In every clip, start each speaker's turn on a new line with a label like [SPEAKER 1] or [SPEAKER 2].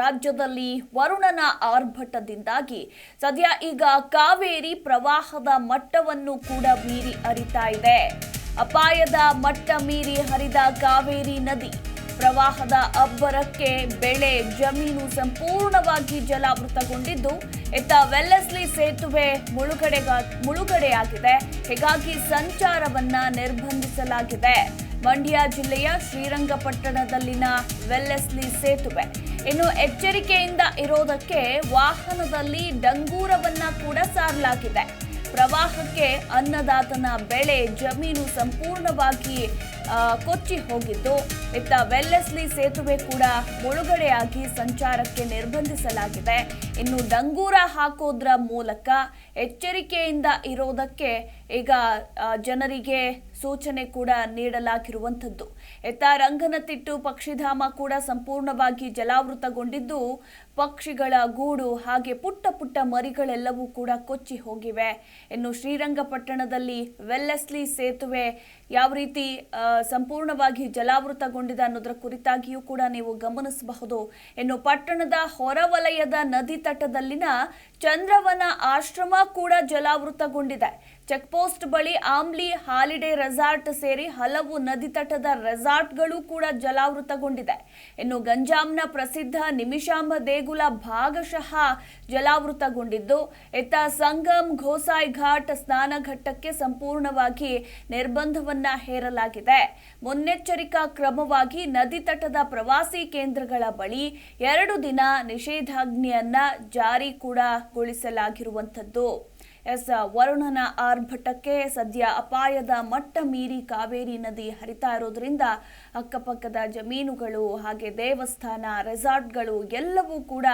[SPEAKER 1] ರಾಜ್ಯದಲ್ಲಿ ವರುಣನ ಆರ್ಭಟದಿಂದಾಗಿ ಸದ್ಯ ಈಗ ಕಾವೇರಿ ಪ್ರವಾಹದ ಮಟ್ಟವನ್ನು ಕೂಡ ಮೀರಿ ಹರಿತಾ ಇದೆ. ಅಪಾಯದ ಮಟ್ಟ ಮೀರಿ ಹರಿದ ಕಾವೇರಿ ನದಿ ಪ್ರವಾಹದ ಅಬ್ಬರಕ್ಕೆ ಬೆಳೆ, ಜಮೀನು ಸಂಪೂರ್ಣವಾಗಿ ಜಲಾವೃತಗೊಂಡಿದ್ದು, ಇತ್ತ ವೆಲ್ಲೆಸ್ಲಿ ಸೇತುವೆ ಮುಳುಗಡೆಗ, ಮುಳುಗಡೆಯಾಗಿದೆ. ಹೀಗಾಗಿ ಸಂಚಾರವನ್ನ ನಿರ್ಬಂಧಿಸಲಾಗಿದೆ. ಮಂಡ್ಯ ಜಿಲ್ಲೆಯ ಶ್ರೀರಂಗಪಟ್ಟಣದಲ್ಲಿನ ವೆಲ್ಲೆಸ್ಲಿ ಸೇತುವೆ. ಇನ್ನು ಎಚ್ಚರಿಕೆಯಿಂದ ಇರೋದಕ್ಕೆ ವಾಹನದಲ್ಲಿ ಡಂಗೂರವನ್ನ ಕೂಡ ಸಾರಲಾಗಿದೆ. ಪ್ರವಾಹಕ್ಕೆ ಅನ್ನದಾತನ ಬೆಳೆ ಜಮೀನು ಸಂಪೂರ್ಣವಾಗಿ ಕೊಚ್ಚಿ ಹೋಗಿದ್ದು. ಇತ್ತ ವೆಲ್ಲೆಸ್ಲಿ ಸೇತುವೆ ಕೂಡ ಮುಳುಗಡೆಯಾಗಿ ಸಂಚಾರಕ್ಕೆ ನಿರ್ಬಂಧಿಸಲಾಗಿದೆ. ಇನ್ನು ಡಂಗೂರ ಹಾಕೋದ್ರ ಮೂಲಕ ಎಚ್ಚರಿಕೆಯಿಂದ ಇರೋದಕ್ಕೆ ಈಗ ಜನರಿಗೆ ಸೂಚನೆ ಕೂಡ ನೀಡಲಾಗಿರುವಂಥದ್ದು. ಎತ್ತ ರಂಗನತಿಟ್ಟು ಪಕ್ಷಿಧಾಮ ಕೂಡ ಸಂಪೂರ್ಣವಾಗಿ ಜಲಾವೃತಗೊಂಡಿದ್ದು, ಪಕ್ಷಿಗಳ ಗೂಡು ಹಾಗೆ ಪುಟ್ಟ ಪುಟ್ಟ ಮರಿಗಳೆಲ್ಲವೂ ಕೂಡ ಕೊಚ್ಚಿ ಹೋಗಿವೆ. ಇನ್ನು ಶ್ರೀರಂಗಪಟ್ಟಣದಲ್ಲಿ ವೆಲ್ಲೆಸ್ಲಿ ಸೇತುವೆ ಯಾವ ರೀತಿ ಸಂಪೂರ್ಣವಾಗಿ ಜಲಾವೃತಗೊಂಡಿದೆ ಅನ್ನೋದರ ಕುರಿತಾಗಿಯೂ ಕೂಡ ನೀವು ಗಮನಿಸಬಹುದು. ಇನ್ನು ಪಟ್ಟಣದ ಹೊರವಲಯದ ನದಿ ತಟದಲ್ಲಿನ ಚಂದ್ರವನ ಆಶ್ರಮ ಕೂಡ ಜಲಾವೃತಗೊಂಡಿದೆ. ಚೆಕ್ಪೋಸ್ಟ್ ಬಳಿ ಆಮ್ಲಿ ಹಾಲಿಡೇ ರೆಸಾರ್ಟ್ ಸೇರಿ ಹಲವು ನದಿ ತಟದ ರೆಸಾರ್ಟ್ಗಳು ಕೂಡ ಜಲಾವೃತಗೊಂಡಿದೆ. ಇನ್ನು ಗಂಜಾಂನ ಪ್ರಸಿದ್ಧ ನಿಮಿಷಾಂಬ ದೇಗುಲ ಭಾಗಶಃ ಜಲಾವೃತಗೊಂಡಿದ್ದು, ಇತ್ತ ಸಂಗಮ್ ಘೋಸಾಯ್ ಘಾಟ್ ಸ್ನಾನಘಟ್ಟಕ್ಕೆ ಸಂಪೂರ್ಣವಾಗಿ ನಿರ್ಬಂಧವನ್ನ ಹೇರಲಾಗಿದೆ. ಮುನ್ನೆಚ್ಚರಿಕಾ ಕ್ರಮವಾಗಿ ನದಿ ತಟದ ಪ್ರವಾಸಿ ಕೇಂದ್ರಗಳ ಬಳಿ ಎರಡು ದಿನ ನಿಷೇಧಾಜ್ಞೆಯನ್ನ ಜಾರಿ ಕೂಡ ಗೊಳಿಸಲಾಗಿರುವಂಥದ್ದು. ಎಸ್ ವರುಣನ ಆರ್ಭಟಕ್ಕೆ ಸದ್ಯ ಅಪಾಯದ ಮಟ್ಟ ಮೀರಿ ಕಾವೇರಿ ನದಿ ಹರಿತಾ ಇರೋದ್ರಿಂದ ಅಕ್ಕಪಕ್ಕದ ಜಮೀನುಗಳು ಹಾಗೆ ದೇವಸ್ಥಾನ, ರೆಸಾರ್ಟ್ಗಳು ಎಲ್ಲವೂ ಕೂಡ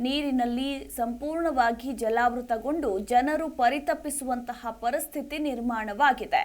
[SPEAKER 1] ನೀರಿನಲ್ಲಿ ಸಂಪೂರ್ಣವಾಗಿ ಜಲಾವೃತಗೊಂಡು ಜನರು ಪರಿತಪಿಸುವಂತಹ ಪರಿಸ್ಥಿತಿ ನಿರ್ಮಾಣವಾಗಿದೆ.